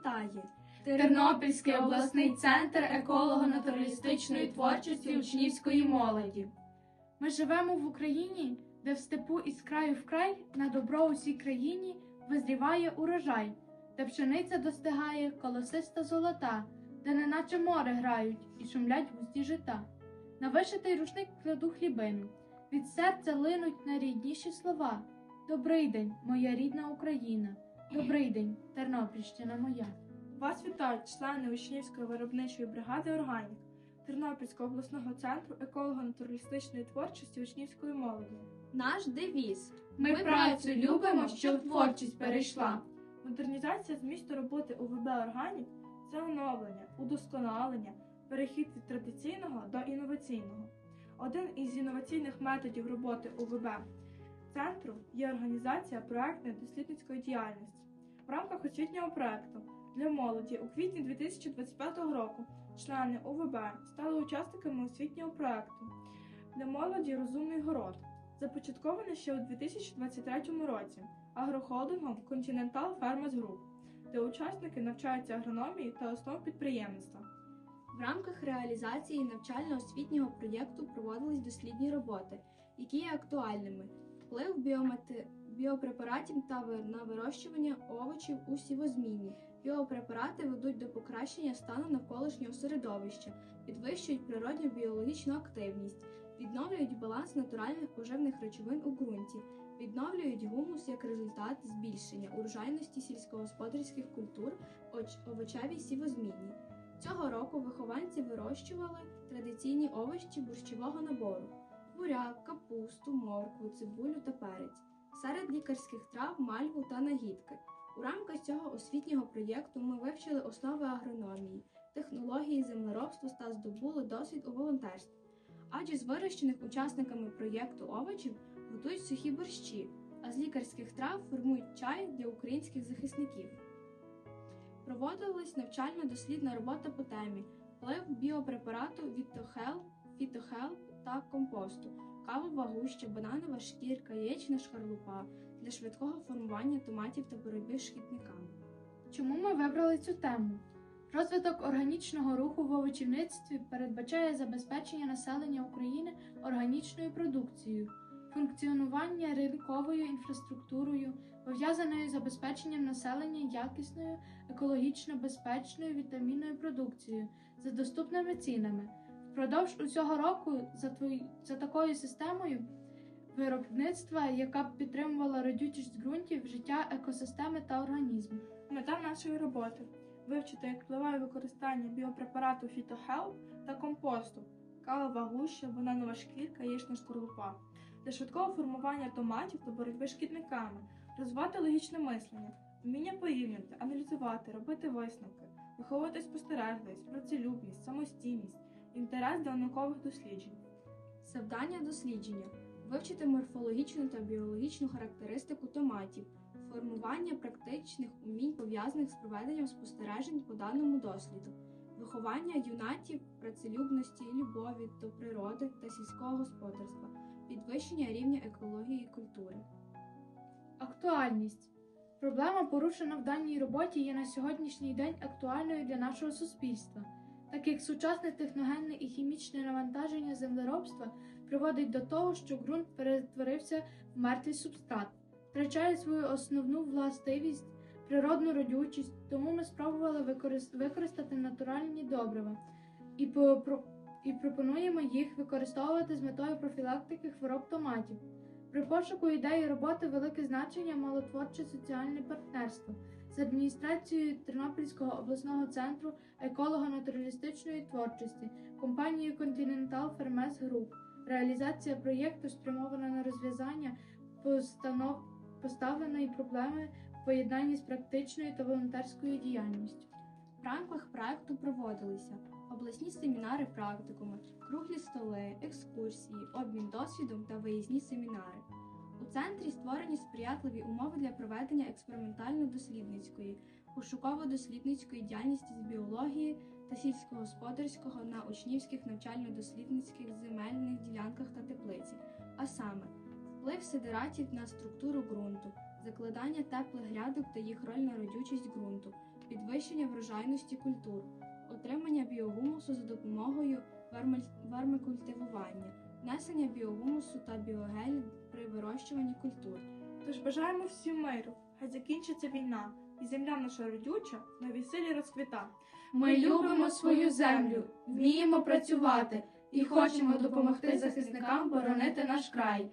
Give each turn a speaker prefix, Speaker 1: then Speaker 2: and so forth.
Speaker 1: вітає Тернопільський обласний центр еколого-натуралістичної творчості учнівської молоді.
Speaker 2: Ми живемо в Україні, де в степу із краю в край на добро усій країні визріває урожай, де пшениця достигає колосиста золота, де неначе море грають і шумлять густі жита. На вишитий рушник кладу хлібину, від серця линуть найрідніші слова. Добрий день, моя рідна Україна, добрий день, Тернопільщина моя.
Speaker 3: Вас вітають члени учнівської виробничої бригади Органік Тернопільського обласного центру еколого-натуралістичної творчості учнівської молоді.
Speaker 1: Наш девіз
Speaker 2: Ми працю любимо, щоб творчість перейшла.
Speaker 3: Модернізація змісту роботи УВБ Органік це оновлення, удосконалення, перехід від традиційного до інноваційного. Один із інноваційних методів роботи УВБ центру є організація проектної дослідницької діяльності. В рамках освітнього проекту для молоді у квітні 2025 року члени УВБ стали учасниками освітнього проекту для молоді Розумний город, започаткований ще у 2023 році агрохолдингом Continental Farmers Group, де учасники навчаються агрономії та основ підприємництва.
Speaker 1: В рамках реалізації навчально-освітнього проєкту проводились дослідні роботи, які є актуальними: вплив біомети... біопрепаратів та на вирощування овочів у сівозміні. Біопрепарати ведуть до покращення стану навколишнього середовища, підвищують природню біологічну активність, відновлюють баланс натуральних поживних речовин у ґрунті, відновлюють гумус як результат збільшення урожайності сільськогосподарських культур оч- овочевій сівозміні. Цього року вихованці вирощували традиційні овочі борщового набору: буряк, капусту, моркву, цибулю та перець, серед лікарських трав, мальву та нагідки. У рамках цього освітнього проєкту ми вивчили основи агрономії, технології землеробства та здобули досвід у волонтерстві. Адже з вирощених учасниками проєкту овочів готують сухі борщі, а з лікарських трав формують чай для українських захисників. Проводилась навчально-дослідна робота по темі вплив біопрепарату Вітохелп, Фітохелп та компосту, кавова гуща, бананова шкірка, яєчна шкарлупа для швидкого формування томатів та боротьби з шкідниками.
Speaker 2: Чому ми вибрали цю тему? Розвиток органічного руху в овочівництві передбачає забезпечення населення України органічною продукцією, функціонування ринковою інфраструктурою, пов'язаною з забезпеченням населення якісною, екологічно безпечною вітамінною продукцією за доступними цінами. Впродовж усього року за, твої, за такою системою виробництва, яка б підтримувала родючість ґрунтів, життя екосистеми та організмів.
Speaker 3: Мета нашої роботи вивчити, як впливає використання біопрепарату Фітохелп та компосту, кавова гуща, бананова шкірка, яєчна шкорлупа для швидкого формування томатів та боротьби з шкідниками, розвивати логічне мислення, вміння порівнювати, аналізувати, робити висновки, виховувати спостережливість, працелюбність, самостійність, інтерес до наукових досліджень.
Speaker 1: Завдання дослідження вивчити морфологічну та біологічну характеристику томатів, формування практичних умінь, пов'язаних з проведенням спостережень по даному досліду, виховання юнатів, працелюбності, любові до природи та сільського господарства, підвищення рівня екології і культури.
Speaker 2: Актуальність. Проблема, порушена в даній роботі, є на сьогоднішній день актуальною для нашого суспільства, так як сучасне техногенне і хімічне навантаження землеробства приводить до того, що ґрунт перетворився в мертвий субстрат, втрачає свою основну властивість, природну родючість, тому ми спробували використати натуральні добрива і, і пропонуємо їх використовувати з метою профілактики хвороб томатів. При пошуку ідеї роботи велике значення мало творче соціальне партнерство з адміністрацією Тернопільського обласного центру еколого-натуралістичної творчості, компанією Continental Farmers Group. Реалізація проєкту спрямована на розв'язання постанов... поставленої проблеми в поєднанні з практичною та волонтерською діяльністю.
Speaker 1: В рамках проекту проводилися обласні семінари практикуми, круглі столи, екскурсії, обмін досвідом та виїзні семінари. У центрі створені сприятливі умови для проведення експериментально-дослідницької, пошуково-дослідницької діяльності з біології та сільськогосподарського на учнівських навчально-дослідницьких земельних ділянках та теплиці, а саме вплив сидератів на структуру ґрунту, закладання теплих грядок та їх роль на родючість ґрунту, підвищення врожайності культур, отримання біогумусу за допомогою вермикультивування, внесення біогумусу та біогель при вирощуванні культур.
Speaker 3: Тож бажаємо всім миру, хай закінчиться війна, і земля наша родюча на силі розквіта.
Speaker 2: Ми любимо свою землю, вміємо працювати і хочемо допомогти захисникам боронити наш край.